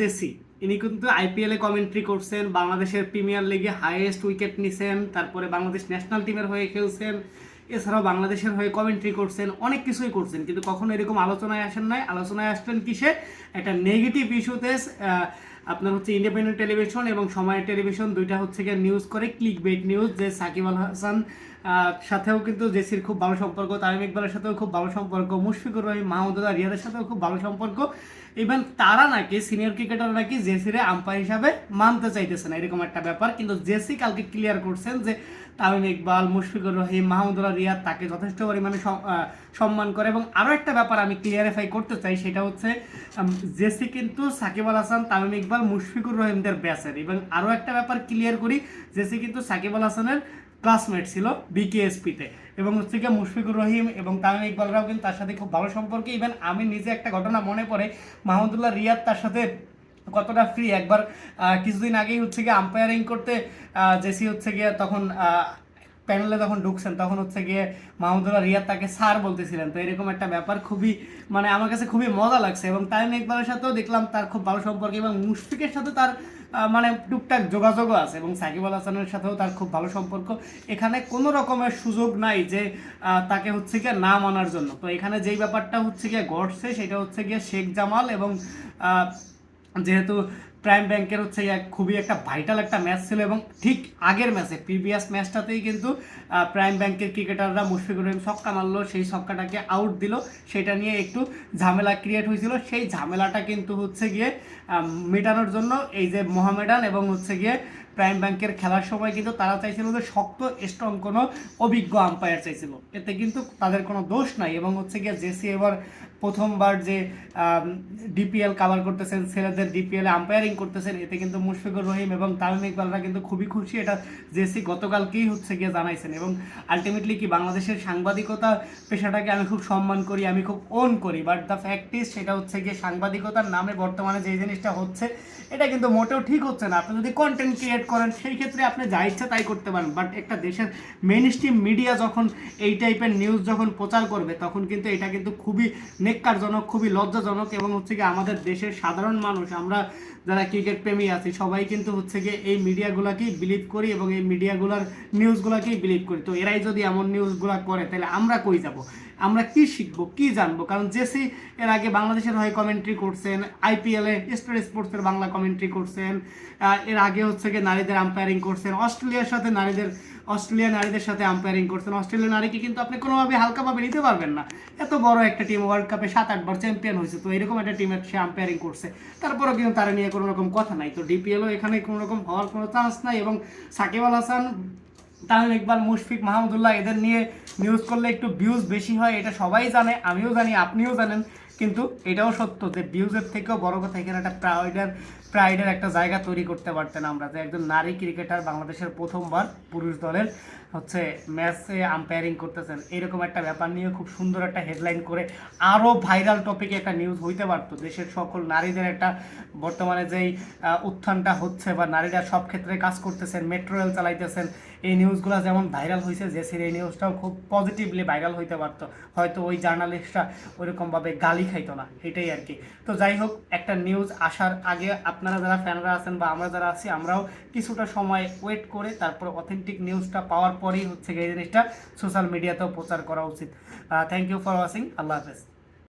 JC. ইনি কিন্তু আইপিএলে কমেন্ট্রি করছেন, বাংলাদেশের প্রিমিয়ার লিগে হাইয়েস্ট উইকেট নিছেন, তারপরে বাংলাদেশ ন্যাশনাল টিমের হয়ে খেলছেন, এছাড়াও বাংলাদেশের হয়ে কমেন্ট্রি করছেন, অনেক কিছুই করছেন, কিন্তু কখনো এরকম আলোচনায় আসেন নাই। আলোচনায় আসছেন কিসে? একটা নেগেটিভ ইস্যুতে আপনার হচ্ছে ইন্ডিপেন্ডেন্ট টেলিভিশন এবং সময়ের টেলিভিশন দুইটা হচ্ছে গিয়ে নিউজ করে ক্লিক বেট নিউজ যে সাকিব আল হাসান সাথেও কিন্তু জেসির খুব ভালো সম্পর্ক, তামিম ইকবালের সাথেও খুব ভালো সম্পর্ক, মুশফিকুর রহিম মাহমুদুল্লাহ রিয়াদের সাথেও খুব ভালো সম্পর্ক। ইভেন তারা নাকি সিনিয়র ক্রিকেটার নাকি জেসিরে আম্পায়ার হিসাবে মানতে চাইতেছে না, এরকম একটা ব্যাপার। কিন্তু জেসি কালকে ক্লিয়ার করছেন যে তামিম ইকবাল, মুশফিকুর রহিম, মাহমুদুল্লাহ রিয়াদ তাকে যথেষ্ট পরিমাণে সম্মান করে। এবং আরও একটা ব্যাপার আমি ক্লিয়ারিফাই করতে চাই, সেটা হচ্ছে জেসি কিন্তু সাকিব আল হাসান, তামিম ইকবাল, মুশফিকুর রহিমদের ব্যাচের এবং আরও একটা ব্যাপার ক্লিয়ার করি জেসি কিন্তু সাকিব আল হাসানের ক্লাসমেট ছিল বিকেএসপিতে এবং হচ্ছে গিয়ে মুশফিকুর রহিম এবং তামিম ইকবালরাও কিন্তু তার সাথে খুব ভালো সম্পর্কে। ইভেন আমি নিজে একটা ঘটনা মনে পড়ে, মাহমুদুল্লাহ রিয়াদ তার সাথে কতটা ফ্রি একবার কিছুদিন আগেই হচ্ছে গিয়ে আম্পায়ারিং করতে জেসি হচ্ছে গিয়ে তখন প্যানেলে যখন ঢুকছেন, তখন হচ্ছে গিয়ে মাহমুদুল্লাহ রিয়াদ তাকে স্যার বলতেছিলেন। তো এরকম একটা ব্যাপার খুবই মানে আমার কাছে খুবই মজা লাগছে এবং তামিম ইকবালের সাথেও দেখলাম তার খুব ভালো সম্পর্ক এবং মুশফিকের সাথে তার মানে টুকটাক যোগাযোগও আছে এবং সাকিব আল হাসানের সাথেও তার খুব ভালো সম্পর্ক। এখানে কোনো রকমের সুযোগ নাই যে তাকে হচ্ছে গিয়ে না মানার জন্য। তো এখানে যেই ব্যাপারটা হচ্ছে গিয়ে ঘটছে, সেটা হচ্ছে গিয়ে শেখ জামাল এবং যেহেতু প্রাইম ব্যাংকের হচ্ছে খুবই একটা ভাইটাল একটা ম্যাচ ছিল এবং ঠিক আগের ম্যাচে প্রিভিয়াস ম্যাচটাতেই কিন্তু প্রাইম ব্যাংকের ক্রিকেটাররা মুশফিকুর রহিম ছক্কা মারলো, সেই ছক্কাটাকে আউট দিল। সেটা নিয়ে একটু ঝামেলা ক্রিয়েট হয়েছিল। সেই ঝামেলাটা কিন্তু হচ্ছে গিয়ে মেটানোর জন্য এই যে মোহামেডান এবং হচ্ছে গিয়ে প্রাইম ব্যাংকের খেলার সময় কিন্তু তারা চাইছিল যে শক্ত স্ট্রং কোনো অভিজ্ঞ আম্পায়ার চাইছিল। এতে কিন্তু তাদের কোনো দোষ নাই এবং হচ্ছে গিয়ে জেসি এবার প্রথমবার যে ডিপিএল কাভার করতেছেন, ছেলেদের ডিপিএল আম্পায়ারিং করতেছেন, এতে কিন্তু মুশফিকুর রহিম এবং তামিম ইকবালরা কিন্তু খুবই খুশি। এটা জেসি গতকালকেই হচ্ছে গিয়ে জানাইছেন এবং আলটিমেটলি কি বাংলাদেশের সাংবাদিকতা পেশাটাকে আমি খুব সম্মান করি, আমি খুব ওন করি। বাট দ্য ফ্যাক্ট ইজ সেটা হচ্ছে গিয়ে সাংবাদিকতার নামে বর্তমানে যে জিনিসটা হচ্ছে, এটা কিন্তু মোটেও ঠিক হচ্ছে না। আপনি যদি কন্টেন্ট ক্রিয়েট করেন, সেই ক্ষেত্রে আপনি যা ইচ্ছা তাই করতে পারেন। বাট একটা দেশের মেন স্ট্রিম মিডিয়া যখন এই টাইপের নিউজ যখন প্রচার করবে, তখন কিন্তু এটা কিন্তু খুবই নেককারজনক, খুবই লজ্জাজনক এবং হচ্ছে কি আমাদের দেশের সাধারণ মানুষ, আমরা যারা ক্রিকেট প্রেমী আছি, সবাই কিন্তু হচ্ছে গিয়ে এই মিডিয়াগুলোকেই বিলিভ করি এবং এই মিডিয়াগুলোর নিউজগুলোকেই বিলিভ করি। তো এরাই যদি এমন নিউজগুলো করে, তাহলে আমরা কই যাব? আমরা কি শিখব, কি জানব? কারণ জেসি এর আগে বাংলাদেশের হয়ে কমেন্ট্রি করছেন আইপিএল স্টার স্পোর্টসের বাংলা কমেন্ট্রি করছেন এর আগে হচ্ছে গিয়ে নারীদের আম্পায়ারিং করছেন, অস্ট্রেলিয়ার সাথে নারীদের অস্ট্রেলিয়া নারীদের সাথে আম্পায়ারিং করছেন। অস্ট্রেলিয়া নারীকে কিন্তু আপনি কোনোভাবে হালকাভাবে নিতে পারবেন না। এত বড় একটা টিম ওয়ার্ল্ড কাপে সাত আটবার চ্যাম্পিয়ন হয়েছে, তো এরকম একটা টিমের সে আম্পায়ারিং করছে। তারপরেও কিন্তু তারা নিয়ে কোনো রকম কথা নাই। তো ডিপিএলও এখানে কোনো রকম হওয়ার কোনো চান্স নাই এবং সাকিব আল হাসান তামিম ইকবাল, মুশফিক মাহমুদুল্লাহ এদের নিয়ে নিউজ করলে একটু ভিউজ বেশি হয়, এটা সবাই জানে, আমিও জানি, আপনিও জানেন। কিন্তু এটাও সত্য যে ভিউজের থেকেও বড় কথা, এখানে একটা প্রাইডের প্রাইডের একটা জায়গা তৈরি করতে পারতেন আমরা। যে একজন নারী ক্রিকেটার বাংলাদেশের প্রথমবার পুরুষ দলের হচ্ছে ম্যাচে আম্পায়ারিং করতেছেন। এরকম একটা ব্যাপার নিয়ে খুব সুন্দর একটা হেডলাইন করে আরও ভাইরাল টপিকে একটা নিউজ হইতে পারতো। দেশের সকল নারীদের একটা বর্তমানে যেই উত্থানটা হচ্ছে বা নারীরা সব ক্ষেত্রে কাজ করতেছেন মেট্রো রেল চালাইতেছেন এই নিউজগুলো যেমন ভাইরাল হয়েছে যে জেসির এই নিউজটাও খুব পজিটিভলি ভাইরাল হইতে পারতো। হয়তো ওই জার্নালিস্টরা ওইরকমভাবে গালি খাইতো না, এটাই আর কি। তো যাই হোক, একটা নিউজ আসার আগে আপনারা যারা ফ্যানরা আছেন বা আমরা যারা আছি, আমরাও কিছুটা সময় ওয়েট করে তারপর অথেন্টিক নিউজটা পাওয়ার পরেই হচ্ছে এই জিনিসটা সোশ্যাল মিডিয়াতেও প্রচার করা উচিত। থ্যাংক ইউ ফর ওয়াচিং আল্লাহ হাফেজ।